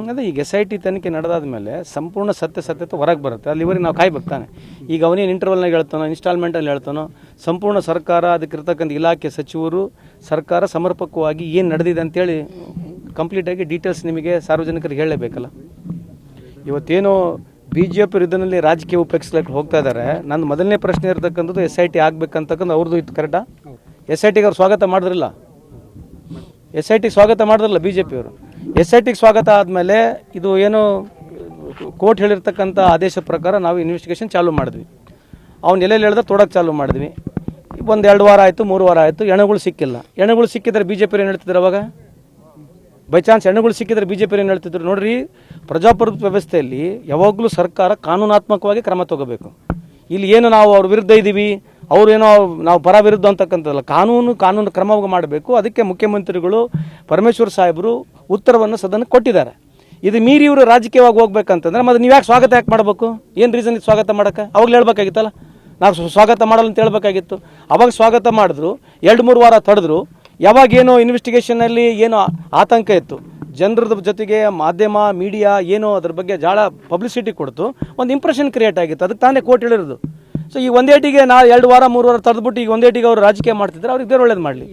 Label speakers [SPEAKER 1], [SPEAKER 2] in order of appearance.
[SPEAKER 1] ಅದೇ ಈಗ S I T ತನಿಖೆ ನಡೆದಾದ ಮೇಲೆ ಸಂಪೂರ್ಣ ಸತ್ಯ ಸತ್ಯತೆ ಹೊರಗೆ ಬರುತ್ತೆ. ಅಲ್ಲಿವರೆಗೆ ನಾವು ಕಾಯ್ಬೇಕು ತಾನೆ. ಈಗ ಅವನೇನು ಇಂಟರ್ವಲ್ನಾಗ ಹೇಳ್ತಾನೋ ಇನ್ಸ್ಟಾಲ್ಮೆಂಟಲ್ಲಿ ಹೇಳ್ತಾನೋ ಸಂಪೂರ್ಣ ಸರ್ಕಾರ ಅದಕ್ಕೆ ಇರ್ತಕ್ಕಂಥ ಇಲಾಖೆ ಸಚಿವರು ಸರ್ಕಾರ ಸಮರ್ಪಕವಾಗಿ ಏನು ನಡೆದಿದೆ ಅಂತೇಳಿ ಕಂಪ್ಲೀಟಾಗಿ ಡೀಟೇಲ್ಸ್ ನಿಮಗೆ ಸಾರ್ವಜನಿಕರಿಗೆ ಹೇಳಲೇಬೇಕಲ್ಲ. ಇವತ್ತೇನೋ ಬಿ ಜೆ ಪಿ ಇದರಲ್ಲಿ ರಾಜಕೀಯ ಉಪಯೋಗಿಸ್ಲಿಕ್ಕೆ ಹೋಗ್ತಾ ಇದ್ದಾರೆ ನನ್ನ ಮೊದಲನೇ ಪ್ರಶ್ನೆ ಇರತಕ್ಕಂಥದ್ದು ಎಸ್ ಐ ಟಿ ಆಗ್ಬೇಕಂತಕ್ಕಂಥ ಅವ್ರದ್ದು ಇತ್ತು ಕರೆಕ್ಟಾ ಎಸ್ ಐ ಟಿಗೆ ಅವ್ರು ಸ್ವಾಗತ ಮಾಡಿದ್ರಲ್ಲ? ಎಸ್ ಐ ಟಿ ಸ್ವಾಗತ ಮಾಡಿದ್ರಲ್ಲ ಬಿ ಜೆ ಪಿಯವರು ಎಸ್ ಐ ಟಿಗೆ ಸ್ವಾಗತ ಆದಮೇಲೆ ಇದು ಏನು ಕೋರ್ಟ್ ಹೇಳಿರ್ತಕ್ಕಂಥ ಆದೇಶ ಪ್ರಕಾರ ನಾವು ಇನ್ವೆಸ್ಟಿಗೇಷನ್ ಚಾಲೂ ಮಾಡಿದ್ವಿ. ಅವ್ನು ಎಲ್ಲೆಲ್ಲಿ ಹೇಳ್ದ ತೊಡಕ್ಕೆ ಚಾಲೂ ಮಾಡಿದ್ವಿ. ಒಂದು ಎರಡು ವಾರ ಆಯಿತು, ಮೂರು ವಾರ ಆಯಿತು, ಎಣಗಳು ಸಿಕ್ಕಿಲ್ಲ. ಎಣಗಳು ಸಿಕ್ಕಿದ್ರೆ ಬಿ ಜೆ ಪಿ ಏನು ಹೇಳ್ತಿದ್ರು ಅವಾಗ? ಬೈ ಚಾನ್ಸ್ ಹೆಣ್ಣುಗಳು ಸಿಕ್ಕಿದ್ರೆ ಬಿ ಜೆ ಪಿ ಏನು ಹೇಳ್ತಿದ್ರು? ನೋಡ್ರಿ, ಪ್ರಜಾಪ್ರಭುತ್ವ ವ್ಯವಸ್ಥೆಯಲ್ಲಿ ಯಾವಾಗಲೂ ಸರ್ಕಾರ ಕಾನೂನಾತ್ಮಕವಾಗಿ ಕ್ರಮ ತಗೋಬೇಕು. ಇಲ್ಲಿ ಏನು ನಾವು ಅವ್ರ ವಿರುದ್ಧ ಇದ್ದೀವಿ ಅವ್ರು ಏನೋ ನಾವು ಪರ ವಿರುದ್ಧ ಅಂತಕ್ಕಂಥದ್ದಲ್ಲ. ಕಾನೂನು ಕಾನೂನು ಕ್ರಮವಾಗಿ ಮಾಡಬೇಕು. ಅದಕ್ಕೆ ಮುಖ್ಯಮಂತ್ರಿಗಳು, ಪರಮೇಶ್ವರ್ ಸಾಹೇಬರು ಉತ್ತರವನ್ನು ಸದನಕ್ಕೆ ಕೊಟ್ಟಿದ್ದಾರೆ. ಇದು ಮೀರಿ ಇವರು ರಾಜಕೀಯವಾಗಿ ಹೋಗ್ಬೇಕಂತಂದ್ರೆ ಮತ್ತೆ ನೀವು ಯಾಕೆ ಸ್ವಾಗತ ಯಾಕೆ ಮಾಡಬೇಕು? ಏನು ರೀಸನ್ ಇದು ಸ್ವಾಗತ ಮಾಡೋಕ್ಕೆ ಅವಾಗಲೇ ಹೇಳ್ಬೇಕಾಗಿತ್ತಲ್ಲ? ನಾವು ಸ್ವಾಗತ ಮಾಡಲ್ಲ ಅಂತ ಹೇಳ್ಬೇಕಾಗಿತ್ತು. ಅವಾಗ ಸ್ವಾಗತ ಮಾಡಿದ್ರು, ಎರಡು ಮೂರು ವಾರ ತಡೆದ್ರು. ಯಾವಾಗ ಏನೋ ಇನ್ವೆಸ್ಟಿಗೇಷನಲ್ಲಿ ಏನೋ ಆತಂಕ ಇತ್ತು. ಜನರದ ಜೊತೆಗೆ ಮಾಧ್ಯಮ ಮೀಡಿಯಾ ಏನೋ ಅದ್ರ ಬಗ್ಗೆ ಜಾಳ ಪಬ್ಲಿಸಿಟಿ ಕೊಡ್ತು. ಒಂದು ಇಂಪ್ರೆಷನ್ ಕ್ರಿಯೇಟ್ ಆಗಿತ್ತು. ಅದಕ್ಕೆ ತಾನೇ ಕೋರ್ಟ್ ಹೇಳಿರೋದು. ಸೊ ಈ ಒಂದೇಟಿಗೆ ನಾ ಎರಡು ವಾರ, ಮೂರು ವಾರ ತಡೆದ್ಬಿಟ್ಟು ಈಗ ಒಂದೇಟಿಗೆ ಅವರು ರಾಜಕೀಯ ಮಾಡ್ತಿದ್ರೆ ಅವ್ರಿಗೆ ಬೇರೆ ಒಳ್ಳೇದು ಮಾಡಲಿ.